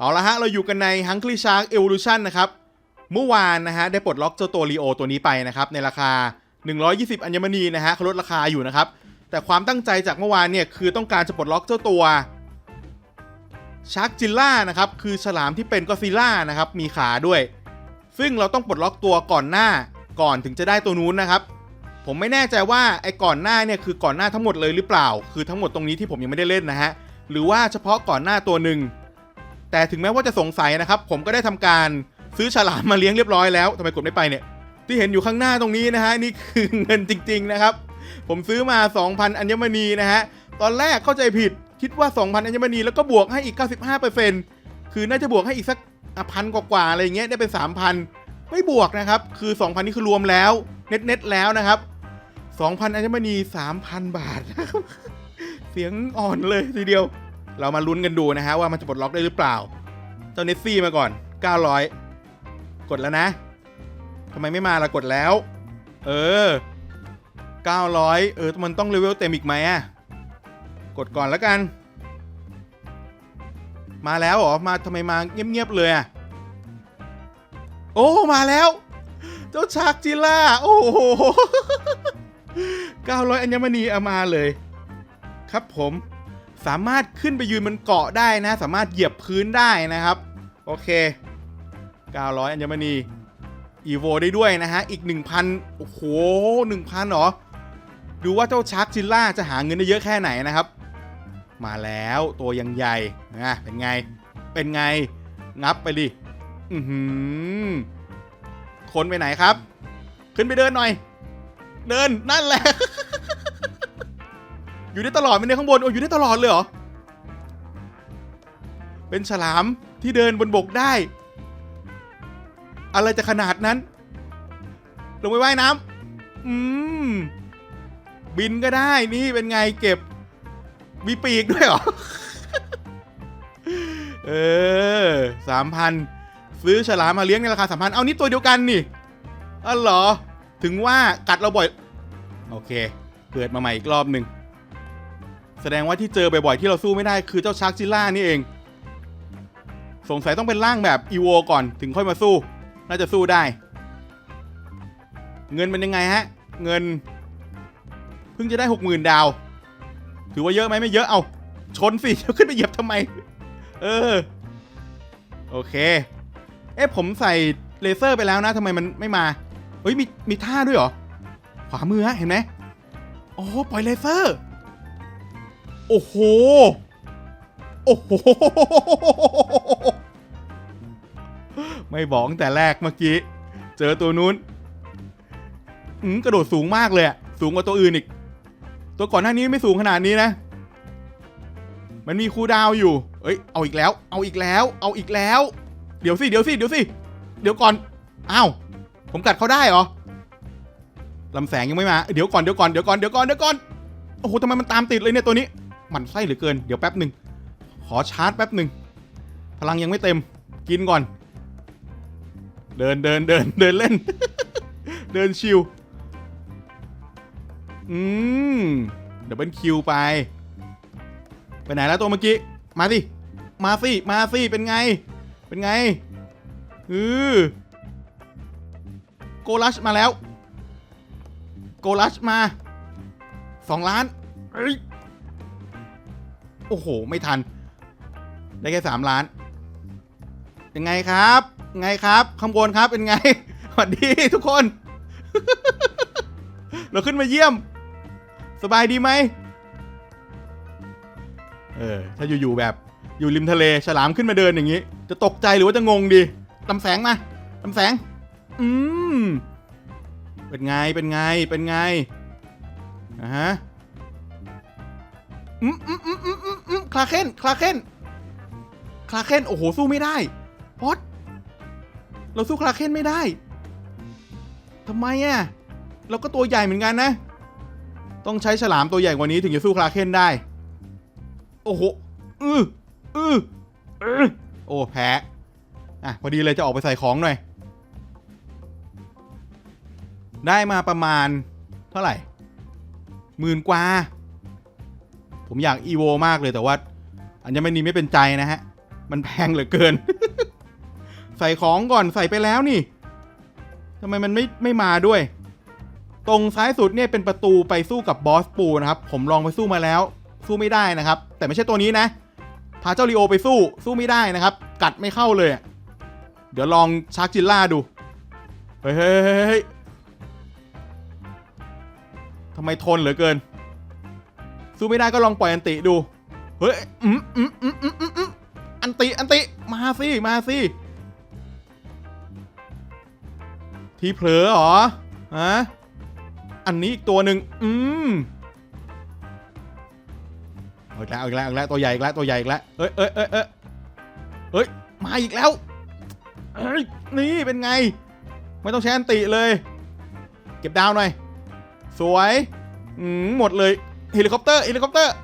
เอาละฮะ เราอยู่กันใน Hungry Shark Evolution นะครับ เมื่อวานนะฮะ ได้ปลดล็อกเจ้าตัวลีโอตัวนี้ไปนะครับ ในราคา 120 อัญมณีนะฮะเขาลดราคาอยู่นะครับ แต่ความตั้งใจจากเมื่อวานเนี่ย คือต้องการจะปลดล็อกเจ้าตัวชาร์กจิลล่านะครับ คือฉลามที่เป็นก็ซิล่านะครับ มีขาด้วย ซึ่งเราต้องปลดล็อกตัวก่อนหน้า ก่อนถึงจะได้ตัวนู้นนะครับ ผมไม่แน่ใจว่าไอ้ก่อนหน้าเนี่ยคือก่อนหน้าทั้งหมดเลยหรือเปล่า คือทั้งหมดตรงนี้ที่ผมยังไม่ได้เล่นนะฮะ หรือว่าเฉพาะก่อนหน้าตัวหนึ่ง แต่ถึงแม้ว่าจะสงสัยนะครับ ผมก็ได้ทำการซื้อฉลามมาเลี้ยงเรียบร้อยแล้วทำไมกดไม่ไปเนี่ย ที่เห็นอยู่ข้างหน้าตรงนี้นะฮะนี่คือเงินจริง ๆนะครับ ผมซื้อมา 2,000 อัญมณีนะฮะตอนแรกเข้าใจผิดคิดว่า 2,000 อัญมณีแล้วก็บวกให้อีก 95%คือน่าจะบวกให้อีกสักพันกว่าๆอะไรเงี้ยได้เป็น3,000 ไม่บวกนะครับ คือ 2,000 นี่คือรวมแล้วเน็ตๆแล้วนะครับ 2,000 อัญมณี 3,000 บาท เสียงอ่อนเลยทีเดียว เรามาลุ้นกันดูนะฮะว่ามันจะปลดล็อกได้หรือเปล่า เจ้าเนสซี่มาก่อน 900 กดแล้วนะทำไมไม่มาละกดแล้ว เออ 900 เออ มันต้องเลเวลเต็มอีกไหมอะ กดก่อนแล้วกัน มาแล้วเหรอ มาทำไมมาเงียบๆเลยอะ โอ้ มาแล้ว เจ้าชากจิล่า โอ้โห900 อัญมณีเอามาเลย ครับผม สามารถขึ้นไปยืนบนเกาะได้นะ สามารถเหยียบพื้นได้นะครับ โอเค 900 อัญมณีอีโวได้ด้วยนะฮะ อีก 1,000 โอ้โห 1,000หรอ ดูว่าเจ้าชาร์กจิลล่าจะหาเงินได้เยอะแค่ไหนนะครับ มาแล้วตัวยังใหญ่นะเป็นไง เป็นไง งับไปดิ อือหือคนไปไหนครับ ขึ้นไปเดินหน่อย เดินนั่นแหละ อยู่ได้ตลอดไหมเนี่ยข้างบนโอ้อยู่ได้ตลอดเลยเหรอ เป็นฉลามที่เดินบนบกได้ อะไรจะขนาดนั้น ลงไปว่ายน้ำอืม บินก็ได้นี่เป็นไงเก็บ มีปีกด้วยเหรอ เออสามพันซื้อฉลามมาเลี้ยงในราคาสามพันเอานี่ตัวเดียวกันนี่อ๋อเหรอ ถึงว่ากัดเราบ่อย โอเค เกิดมาใหม่อีกรอบหนึ่ง แสดงว่าที่เจอบ่อยๆที่เราสู้ไม่ได้คือเจ้าชาร์กจิล่านี่เอง สงสัยต้องเป็นร่างแบบอีโวก่อนถึงค่อยมาสู้ น่าจะสู้ได้ เงินเป็นยังไงฮะ เงิน เพิ่งจะได้หกหมื่นดาว ถือว่าเยอะไหมไม่เยอะเอา ชนสิจะขึ้นไปเหยียบทำไม เออ โอเค เอ๊ะผมใส่เลเซอร์ไปแล้วนะทำไมมันไม่มา เฮ้ยมีมีท่าด้วยเหรอ ขวามือฮะเห็นไหมโอ้ปล่อยเลเซอร์ โอ้โห โอ้โห ไม่บอกตั้งแต่แรกเมื่อกี้ เจอตัวนู้นอืมกระโดดสูงมากเลยสูงกว่าตัวอื่นอีก ตัวก่อนหน้านี้ไม่สูงขนาดนี้นะ มันมีคูดาวอยู่ เอ้ย เอาอีกแล้ว เอาอีกแล้ว เอาอีกแล้ว เดี๋ยวสิ เดี๋ยวสิ เดี๋ยวสิ เดี๋ยวก่อน อ้าว ผมกัดเขาได้เหรอลำแสงยังไม่มา เดี๋ยวก่อน เดี๋ยวก่อน เดี๋ยวก่อน เดี๋ยวก่อน เดี๋ยวก่อน โอ้โหทำไมมันตามติดเลยเนี่ยตัวนี้ หมันไส้เหลือเกิน เดี๋ยวแป๊บหนึ่งขอชาร์จแป๊บหนึ่งพลังยังไม่เต็ม กินก่อน เดินเดินเดินเดินเล่น เดินชิว อืมเดี๋ยวเป็นคิวไป ไปไหนแล้วตัวเมื่อกี้ มาสิ มาสิ มาสิ เป็นไง เป็นไง อือโกลัชมาแล้ว โกลัชมาสองล้านเอ้ย โอ้โห ไม่ทัน ได้แค่สามล้านเป็นไงครับ ไงครับข้างบนครับเป็นไง สวัสดีทุกคน เราขึ้นมาเยี่ยม สบายดีไหม เออ ถ้าอยู่ๆแบบ อยู่ริมทะเล ฉลามขึ้นมาเดินอย่างนี้ จะตกใจหรือว่าจะงงดีลำแสงมาลำแสง อืม เป็นไง เป็นไง เป็นไงอ่าฮะ อืมอืมอืมอืมอืมอืมคลาเคนคลาเคนคลาเคนโอ้โห สู้ไม่ได้พอดเราสู้คลาเคนไม่ได้ทำไมอะ เราก็ตัวใหญ่เหมือนกันนะ ต้องใช้ฉลามตัวใหญ่กว่านี้ถึงจะสู้คลาเคนได้ โอ้โห อืออืออือโอ้ แพ้ อะ พอดีเลยจะออกไปใส่ของหน่อย ได้มาประมาณ เท่าไหร่ หมื่นกว่า ผมอยากอีโวมากเลยแต่ว่า อันยังไม่นี้ไม่เป็นใจนะฮะ มันแพงเหลือเกิน ใส่ของก่อนใส่ไปแล้วนี่ทำไมมันไม่ไม่มาด้วย ตรงซ้ายสุดเนี่ยเป็นประตูไปสู้กับบอสปูนะครับ ผมลองไปสู้มาแล้ว สู้ไม่ได้นะครับ แต่ไม่ใช่ตัวนี้นะ พาเจ้าลีโอไปสู้สู้ไม่ได้นะครับ กัดไม่เข้าเลย เดี๋ยวลองชาร์กจิลล่าดูเฮ้ยเฮ้ยเฮ้ยเฮ้ยทำไมทนเหลือเกิน สู้ไม่ได้ก็ลองปล่อยอันติดู เฮ้ยอืมอืมอืมอืมอืมอืมอันติอันติมาสิมาสิทีเผลอเหรอฮะอันนี้อีกตัวหนึ่งอืมเอาอีกแล้วเอาอีกแล้วเอาอีกแล้วตัวใหญ่อีกแล้วตัวใหญ่อีกแล้วเอ้ยเอ้ยเอ้ยเอ้ยเฮ้ยมาอีกแล้วเอ้ยนี่เป็นไง ไม่ต้องใช้อันติเลย เก็บดาวหน่อย สวยอืมหมดเลย เฮลิคอปเตอร์เฮลิคอปเตอร์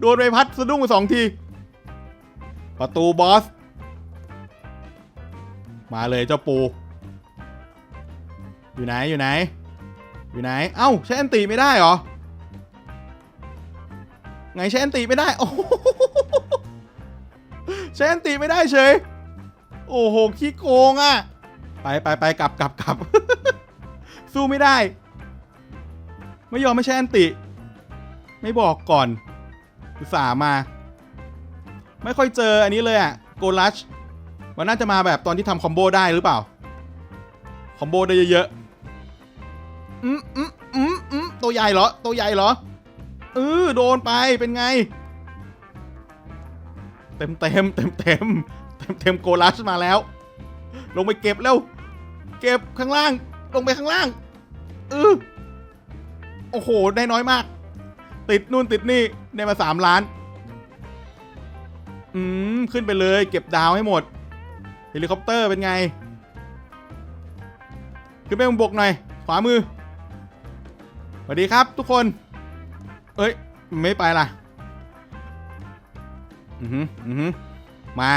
โดนใบพัดสะดุ้งไปสองที ประตูบอส มาเลยเจ้าปู อยู่ไหนอยู่ไหน อยู่ไหน เอ้า ใช้แอนตีไม่ได้เหรอ ไงใช้แอนตีไม่ได้ โอ้โหใช้แอนตีไม่ได้เฉย โอ้โหขี้โกงอะ ไปไปไปกลับกลับกลับสู้ไม่ได้ ไม่ยอมไม่ใช่อันติ ไม่บอกก่อนอุตส่าห์มา ไม่ค่อยเจออันนี้เลยอะโกลัชมันน่าจะมาแบบตอนที่ทำคอมโบได้หรือเปล่า คอมโบได้เยอะๆอืมอืมอืมอืมตัวใหญ่เหรอ ตัวใหญ่เหรอเออโดนไปเป็นไง เต็มเต็มเต็มเต็มเต็มเต็มโกลัชมาแล้ว ลงไปเก็บแล้ว เก็บข้างล่าง ลงไปข้างล่างเออ โอ้โห ได้น้อยมาก ติดนู่นติดนี่ได้มาสามล้าน อืม ขึ้นไปเลย เก็บดาวให้หมด เฮลิคอปเตอร์เป็นไง ขึ้นไปบนบกหน่อย ขวามือ สวัสดีครับทุกคน เอ้ย ไม่ไปล่ะ อือหืออือหือมา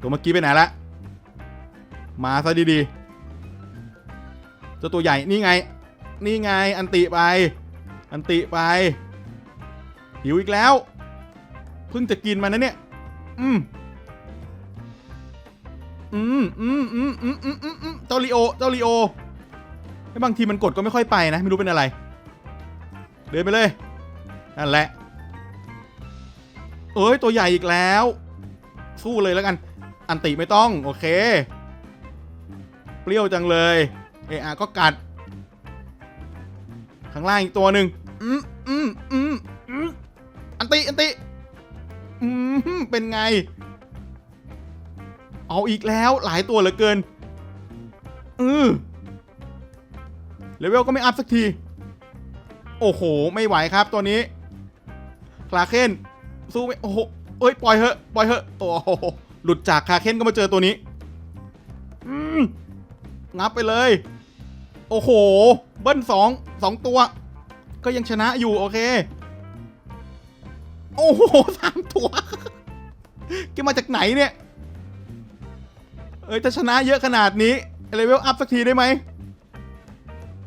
ตัวเมื่อกี้ไปไหนละ มาซะดีๆเจ้าตัวใหญ่ นี่ไง นี่ไง อันติไป อันติไป หิวอีกแล้ว เพิ่งจะกินมานะเนี่ย อืม อืมอืมอืมอืมอืมอืมเจ้าลีโอ เจ้าลีโอไอ้บางทีมันกดก็ไม่ค่อยไปนะ ไม่รู้เป็นอะไร เดินไปเลย นั่นแหละ เอ้ย ตัวใหญ่อีกแล้ว สู้เลยแล้วกัน อันติไม่ต้อง โอเค เปรี้ยวจังเลย เออาก็กัด ข้างล่างอีกตัวหนึ่ง อืมอืมอืมอืมอันติ อันติ อืมเป็นไง เอาอีกแล้วหลายตัวเหลือเกิน อือเลเวลก็ไม่อัพสักที โอ้โห ไม่ไหวครับตัวนี้ คลาเคนสู้ไม่ โอ้โห เอ้ย ปล่อยเหอะ ปล่อยเหอะ โอ้โห หลุดจากคลาเคนก็มาเจอตัวนี้ อืมงับไปเลย โอ้โห เบิ้ลสอง สองตัว ก็ยังชนะอยู่โอเค โอ้โหสามตัวแกมาจากไหนเนี่ย เอ้ยจะชนะเยอะขนาดนี้เลเวลอัพสักทีได้ไหม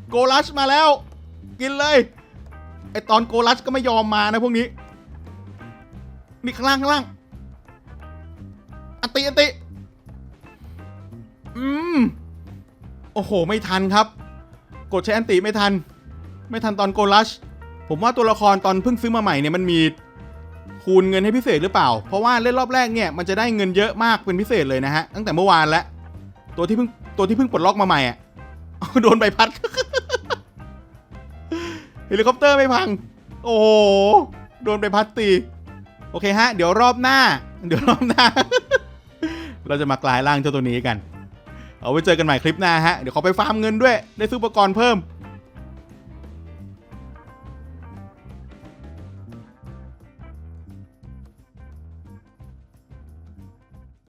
โกลัชมาแล้ว กินเลยไอตอนโกลัชก็ไม่ยอมมานะพวกนี้นี่ข้างล่างข้างล่างอันติอันติ อืม โอ้โห ไม่ทันครับ กดใช้อันติไม่ทัน ไม่ทันตอนโกลัช ผมว่าตัวละครตอนเพิ่งซื้อมาใหม่เนี่ยมันมีคูณเงินให้พิเศษหรือเปล่า เพราะว่าเล่นรอบแรกเนี่ยมันจะได้เงินเยอะมากเป็นพิเศษเลยนะฮะ ตั้งแต่เมื่อวานแล้ว ตัวที่เพิ่งตัวที่เพิ่งปลดล็อกมาใหม่อะโดนใบพัดเฮลิคอปเตอร์ไม่พัง โอ้โห โดนใบพัดตี โอเคฮะ เดี๋ยวรอบหน้า เดี๋ยวรอบหน้า เราจะมากลายร่างเจ้าตัวนี้กัน เอาไว้เจอกันใหม่คลิปหน้าฮะ เดี๋ยวขอไปฟาร์มเงินด้วย ได้ซื้ออุปกรณ์เพิ่ม